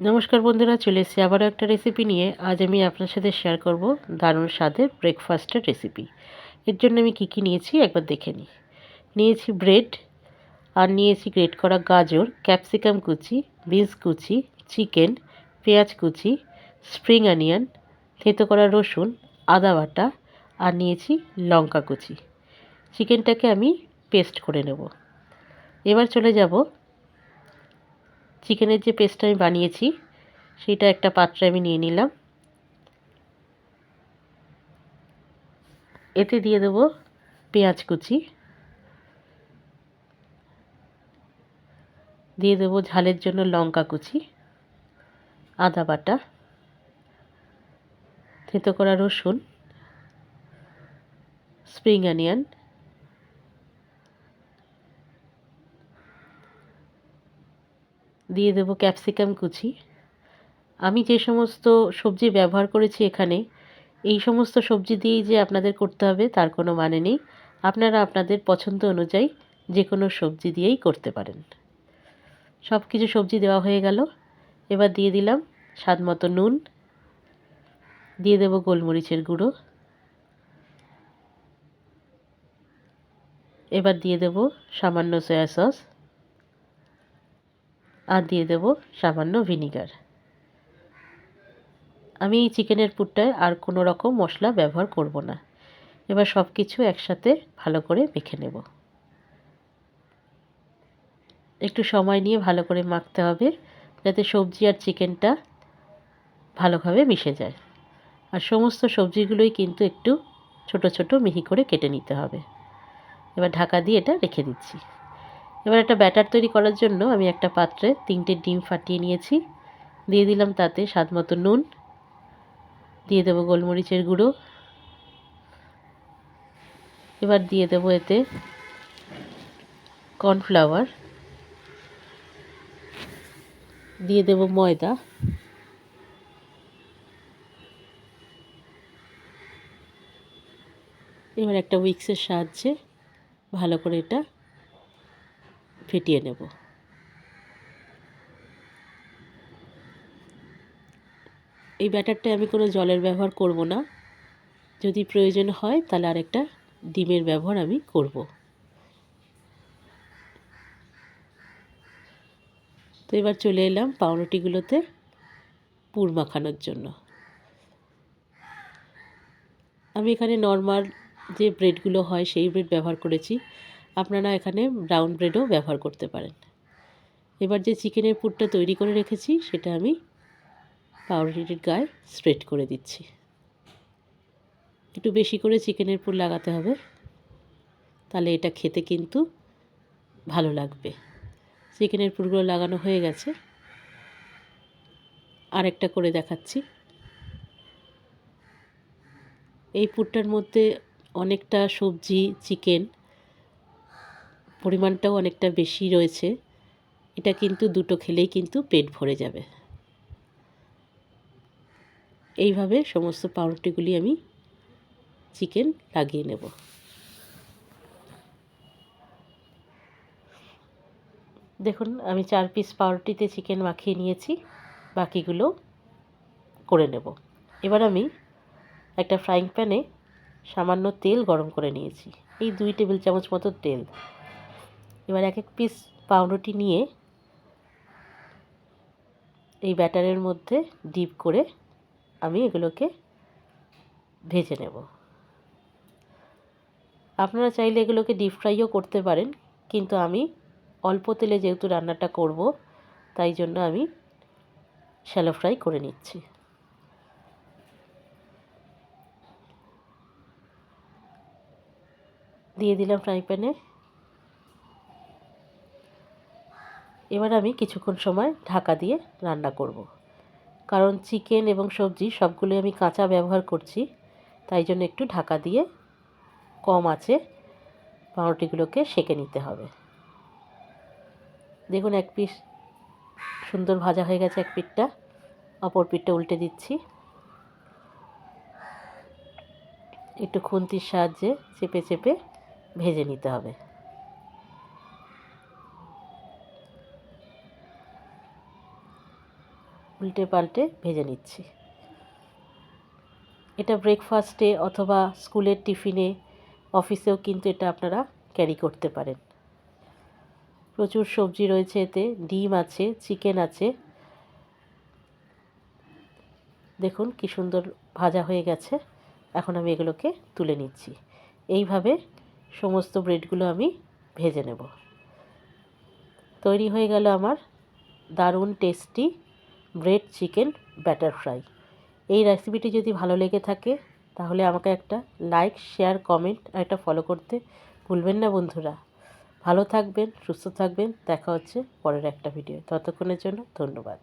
নমস্কার বন্ধুরা, চলে এসেছি আবারও একটা রেসিপি নিয়ে। আজ আমি আপনার সাথে শেয়ার করব দারুণ স্বাদের ব্রেকফাস্টের রেসিপি এর জন্য আমি কী কী নিয়েছি একবার দেখে নিই। নিয়েছি ব্রেড আর নিয়েছি গ্রেট করা গাজর ক্যাপসিকাম কুচি বিনস কুচি চিকেন পেঁয়াজ কুচি স্প্রিং অনিয়ন থেঁতো করা রসুন, আদা বাটা, আর নিয়েছি লঙ্কা কুচি। চিকেনটাকে আমি পেস্ট করে নেব। এবার চলে যাব চিকেনের যে পেস্টটা আমি বানিয়েছি, সেটা একটা পাত্রে আমি নিয়ে নিলাম। এতে দিয়ে দেবো পেঁয়াজ কুচি। দিয়ে দেবো ঝালের জন্য লঙ্কা কুচি, আদা বাটা, থেতো করা রসুন স্প্রিং অনিয়ন দিয়ে দেবো ক্যাপসিকাম কুচি। আমি যে সমস্ত সবজি ব্যবহার করেছি এখানে, এই সমস্ত সবজি দিয়েই যে আপনাদের করতে হবে তার কোনো মানে নেই। আপনারা আপনাদের পছন্দ অনুযায়ী যে কোনো সবজি দিয়েই করতে পারেন। সব কিছু সবজি দেওয়া হয়ে গেল। এবার দিয়ে দিলাম স্বাদ মতো নুন। দিয়ে দেবো গোলমরিচের গুঁড়ো। এবার দিয়ে দেবো সামান্য সয়া সস। আর দিয়ে দেবো সামান্য ভিনিগার। আমি এই চিকেনের পুরটায় আর কোনো রকম মশলা ব্যবহার করব না। এবার সব কিছু একসাথে ভালো করে মেখে নেব। একটু সময় নিয়ে ভালো করে মাখতে হবে যাতে সবজি আর চিকেনটা ভালোভাবে মিশে যায়। আর সমস্ত সবজিগুলোই কিন্তু একটু ছোট ছোট মিহি করে কেটে নিতে হবে। এবার ঢাকা দিয়ে এটা রেখে দিচ্ছি। এবার একটা ব্যাটার তৈরি করার জন্য আমি একটা পাত্রে তিনটে ডিম ফাটিয়ে নিয়েছি। দিয়ে দিলাম তাতে স্বাদ মতো নুন। দিয়ে দেবো গোলমরিচের গুঁড়ো। এবার দিয়ে দেবো এতে কর্নফ্লাওয়ার। দিয়ে দেব ময়দা। এবার একটা উইক্সের সাহায্যে ভালো করে এটা ফেটিয়ে নেব। এই ব্যাটারটায় আমি কোনো জলের ব্যবহার করব না। যদি প্রয়োজন হয় তাহলে আরেকটা ডিমের ব্যবহার আমি করব। তো এবার চলে এলাম পাউরুটিগুলোতে পুর মাখানোর জন্য। আমি এখানে নর্মাল যে ব্রেডগুলো হয় সেই ব্রেড ব্যবহার করেছি। আপনারা এখানে ব্রাউন ব্রেডও ব্যবহার করতে পারেন। এবার যে চিকেনের পুরটা তৈরি করে রেখেছি, সেটা আমি পাউরুটির গায়ে স্প্রেড করে দিচ্ছি। একটু বেশি করে চিকেনের পুর লাগাতে হবে, তাহলে এটা খেতে কিন্তু ভালো লাগবে। চিকেনের পুরগুলো লাগানো হয়ে গেছে। আরেকটা করে দেখাচ্ছি। এই পুরটার মধ্যে অনেকটা সবজি, চিকেন পরিমাণটাও অনেকটা বেশি রয়েছে। এটা কিন্তু দুটো খেলেই কিন্তু পেট ভরে যাবে। এইভাবে সমস্ত পাউরুটিগুলি আমি চিকেন লাগিয়ে নেব। দেখুন, আমি চার পিস পাউরুটিতে চিকেন মাখিয়ে নিয়েছি। বাকিগুলো করে নেব। এবার আমি একটা ফ্রাইং প্যানে সামান্য তেল গরম করে নিয়েছি। এই দুই টেবিল চামচ মতো তেল। এবার এক এক পিস পাউরুটি নিয়ে এই ব্যাটারের মধ্যে ডিপ করে আমি এগুলোকে ভেজে নেব। আপনারা চাইলে এগুলোকে ডিপ ফ্রাইও করতে পারেন, কিন্তু আমি অল্প তেলে যেহেতু রান্নাটা করব, তাই জন্য আমি শ্যালো ফ্রাই করে নিচ্ছি। দিয়ে দিলাম ফ্রাই প্যানে এবার আমি কিছুক্ষণ সময় ঢাকা দিয়ে রান্না করব। কারণ চিকেন এবং সবজি সবগুলোই আমি কাঁচা ব্যবহার করছি, তাই জন্য একটু ঢাকা দিয়ে কম আছে পাউরুটিগুলোকে সেঁকে নিতে হবে। দেখুন, এক পিস সুন্দর ভাজা হয়ে গেছে এক পিঠটা। অপর পিঠটা উল্টে দিচ্ছি। একটু খুন্তির সাহায্যে চেপে চেপে ভেজে নিতে হবে। উল্টে পাল্টে ভেজে নিচ্ছি। এটা ব্রেকফাস্টে অথবা স্কুলের টিফিনে, অফিসেও কিন্তু এটা আপনারা ক্যারি করতে পারেন। প্রচুর সবজি রয়েছে এতে, ডিম আছে চিকেন আছে। দেখুন কি সুন্দর ভাজা হয়ে গেছে। এখন আমি এগুলোকে তুলে নিচ্ছি। এইভাবে সমস্ত ব্রেডগুলো আমি ভেজে নেব। তৈরি হয়ে গেল আমার দারুণ tasty bread, chicken, batter fry. এই রেসিপিটি যদি ভালো লেগে থাকে, তাহলে আমাকে একটা লাইক, শেয়ার, কমেন্ট আর একটা ফলো করতে ভুলবেন না বন্ধুরা। ভালো থাকবেন, সুস্থ থাকবেন, দেখা হচ্ছে পরের একটা ভিডিও। ততক্ষণের জন্য ধন্যবাদ।